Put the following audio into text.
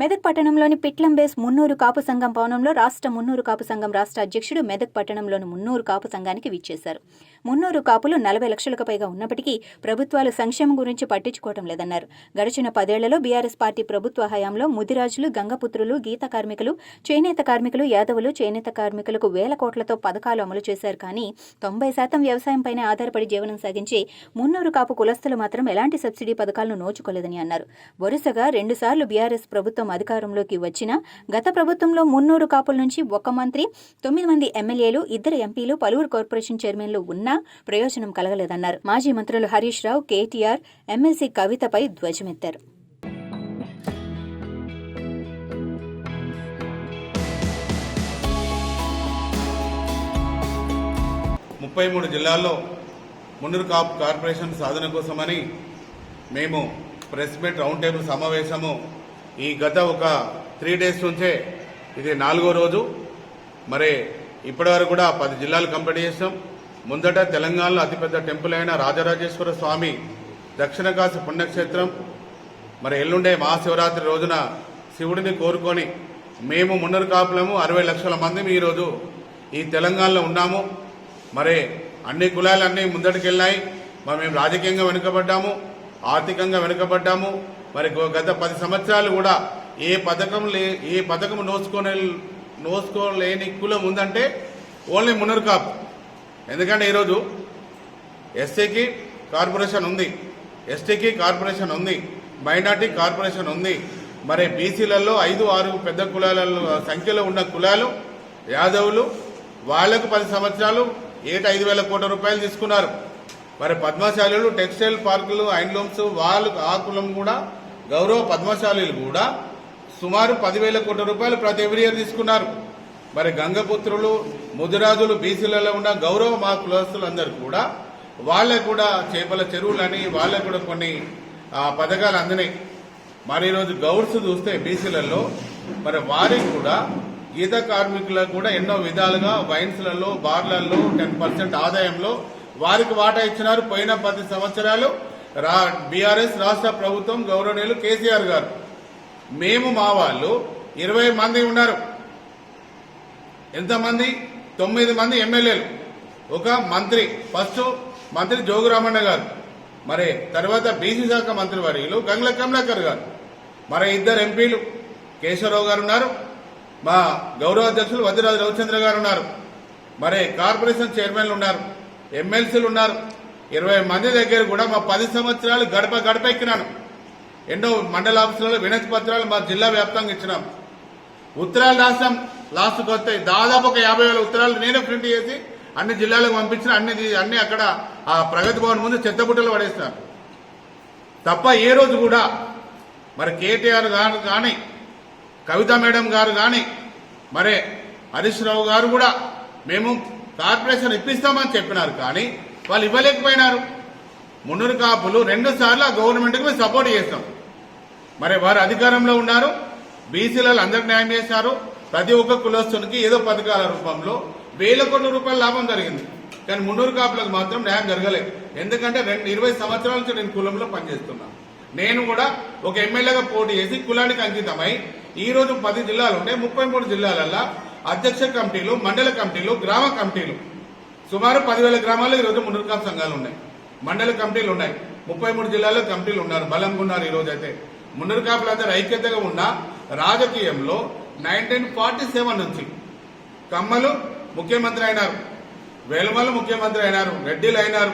మెదక్ పట్టణంలోని పిట్లంబేస్ మున్నూరు కాపు సంఘం భవనంలో రాష్ట్ర మున్నూరు కాపు సంఘం రాష్ట్ర అధ్యక్షుడు మెదక్ పట్టణంలోని మున్నూరు కాపు సంఘానికి విచ్చేశారు. మున్నూరు కాపులు నలభై లక్షలకు పైగా ఉన్నప్పటికీ ప్రభుత్వాలు సంక్షేమం గురించి పట్టించుకోవటం లేదన్నారు. గడిచిన పదేళ్ళలో బీఆర్ఎస్ పార్టీ ప్రభుత్వ హయాంలో ముదిరాజులు గంగపుత్రులు గీత కార్మికులు చేనేత కార్మికులు యాదవులు చేనేత కార్మికులకు వేల కోట్లతో పథకాలు అమలు చేశారు కానీ తొంభై శాతం వ్యవసాయంపైనే ఆధారపడి జీవనం సాగించే మున్నూరు కాపు కులస్తులు మాత్రం ఎలాంటి సబ్సిడీ పథకాలను నోచుకోలేదని అన్నారు. వరుసగా రెండుసార్లు బీఆర్ఎస్ ప్రభుత్వం అధికారంలోకి వచ్చిన గత ప్రభుత్వంలో మున్నూరు కాపుల నుంచి ఒక మంత్రి తొమ్మిది మంది ఎమ్మెల్యేలు ఇద్దరు ఎంపీలు పలువురు కార్పొరేషన్ చైర్మన్లు ఉన్నా ప్రయోజనం కలగలేదన్నారు. మాజీ మంత్రులు హరీష్ రావు కేటీఆర్ ఎమ్మెల్సీ కవితపై ధ్వజమెత్తారు. ముప్పై మూడు జిల్లాల్లో మున్నూరు కాపు కార్పొరేషన్ సాధన కోసమని మేము ప్రెస్ మీట్ రౌండ్ టేబుల్ సమావేశము ఈ గత ఒక త్రీ డేస్ నుంచే ఇది నాలుగో రోజు. మరి ఇప్పటివరకు కూడా పది జిల్లాలు కంప్లీట్ చేసాం ముందట తెలంగాణలో అతిపెద్ద టెంపుల్ అయిన రాజరాజేశ్వర స్వామి దక్షిణ కాశీ పుణ్యక్షేత్రం. మరి ఎల్లుండే మహాశివరాత్రి రోజున శివుడిని కోరుకొని మేము మున్నరు కాపులము అరవై లక్షల మంది ఈరోజు ఈ తెలంగాణలో ఉన్నాము. మరి అన్ని కులాలన్నీ ముందటికెళ్ళాయి మరి మేము రాజకీయంగా వెనుకబడ్డాము ఆర్థికంగా వెనుకబడ్డాము. మరి గత పది సంవత్సరాలు కూడా ఏ పథకం లే ఏ పథకం నోచుకొని నోచుకోలేని కులం ఉందంటే ఓన్లీ మునర్కాప్. ఎందుకంటే ఈరోజు ఎస్సీకి కార్పొరేషన్ ఉంది. ఎస్టీకి కార్పొరేషన్ ఉంది. మైనార్టీ కార్పొరేషన్ ఉంది. మరి బీసీలలో ఐదు ఆరు పెద్ద కులాలలో సంఖ్యలో ఉన్న కులాలు యాదవులు వాళ్ళకు పది సంవత్సరాలు ఏట ఐదు వేల కోట్ల రూపాయలు తీసుకున్నారు. మరి పద్మశాలీలు టెక్స్టైల్ పార్కులు హ్యాండ్లూమ్స్ వాళ్ళు ఆ కులం కూడా గౌరవ పద్మశాలీలు కూడా సుమారు పదివేల కోట్ల రూపాయలు ప్రతి ఎవరి ఇయర్ తీసుకున్నారు. మరి గంగపుత్రులు ముదిరాజులు బీసీలలో ఉన్న గౌరవ మా కులస్తులందరూ కూడా వాళ్ళకు కూడా చేపల చెరువులని వాళ్ళకు కూడా కొన్ని పథకాలు అందినాయి. మరి ఈరోజు గౌడ్స్ చూస్తే బీసీలలో మరి వారికి కూడా గీత కార్మికులకు కూడా ఎన్నో విధాలుగా వైన్స్లలో బార్లలో టెన్ పర్సెంట్ ఆదాయంలో వారికి వాటా ఇచ్చినారు పోయిన పది సంవత్సరాలు. రా బీఆర్ఎస్ రాష్ట్ర ప్రభుత్వం గౌరవనీయులు కేసీఆర్ గారు. మేము మా వాళ్ళు ఇరవై మంది ఉన్నారు. ఎంతమంది? తొమ్మిది మంది ఎమ్మెల్యేలు. ఒక మంత్రి ఫస్ట్ మంత్రి జోగురామన్న గారు. మరి తర్వాత బీసీ శాఖ మంత్రి వర్యులు గంగ్ల కమలాకర్ గారు. మరి ఇద్దరు ఎంపీలు కేశవరావు గారు ఉన్నారు. మా గౌరవ అధ్యక్షులు వద్దిరాజు రవిచంద్ర గారు ఉన్నారు. మరి కార్పొరేషన్ చైర్మన్లు ఉన్నారు. ఎమ్మెల్సీలు ఉన్నారు. ఇరవై మంది దగ్గర కూడా మా పది సంవత్సరాలు గడప గడప ఎక్కినాను. ఎన్నో మండల ఆఫీసులలో వినతి పత్రాలు మా జిల్లా వ్యాప్తంగా ఇచ్చినాం. ఉత్తరాలు రాష్ట్రం లాస్ట్కి వస్తాయి దాదాపు ఒక యాభై వేల ఉత్తరాలు నేనే ప్రింట్ చేసి అన్ని జిల్లాలకు పంపించిన అన్ని అన్ని అక్కడ ఆ ప్రగతి భవన్ ముందు చెత్తబుట్టలు పడేస్తాను తప్ప ఏ రోజు కూడా మరి కేటీఆర్ గారు కానీ కవిత మేడం గారు కానీ మరి హరీష్ రావు గారు కూడా మేము కార్పొరేషన్ ఇప్పిస్తామని చెప్పినారు కానీ వాళ్ళు ఇవ్వలేకపోయినారు. మున్నూరు కాపులు రెండు సార్లు ఆ గవర్నమెంట్కి మేము సపోర్ట్ చేస్తాం. మరి వారు అధికారంలో ఉన్నారు. బీసీలలో అందరికి న్యాయం చేశారు. ప్రతి ఒక్క కులస్తునికి ఏదో పథకాల రూపంలో వేల కోట్ల రూపాయల లాభం జరిగింది. కానీ మున్నూరు కాపులకు మాత్రం న్యాయం జరగలేదు. ఎందుకంటే రెండు ఇరవై సంవత్సరాల నుంచి నేను కులంలో పనిచేస్తున్నాను నేను కూడా ఒక ఎమ్మెల్యేగా పోటీ చేసి కులానికి అంకితమై ఈ రోజు పది జిల్లాలు ఉంటే ముప్పై మూడు జిల్లాలల్లో అధ్యక్ష కమిటీలు మండల కమిటీలు గ్రామ కమిటీలు. సుమారు పదివేల గ్రామాల్లో ఈరోజు మున్నూరు సంఘాలు ఉన్నాయి. మండల కమిటీలు ఉన్నాయి. ముప్పై మూడు జిల్లాల్లో కమిటీలు ఉన్నారు. బలంగా ఉన్నారు ఈ రోజు అయితే మునర్కాపులందరూ ఐక్యతగా ఉన్న రాజకీయంలో నైన్టీన్ ఫార్టీ సెవెన్ నుంచి కమ్మలు ముఖ్యమంత్రి అయినారు. వేలమల్లు ముఖ్యమంత్రి అయినారు. రెడ్డిలు అయినారు.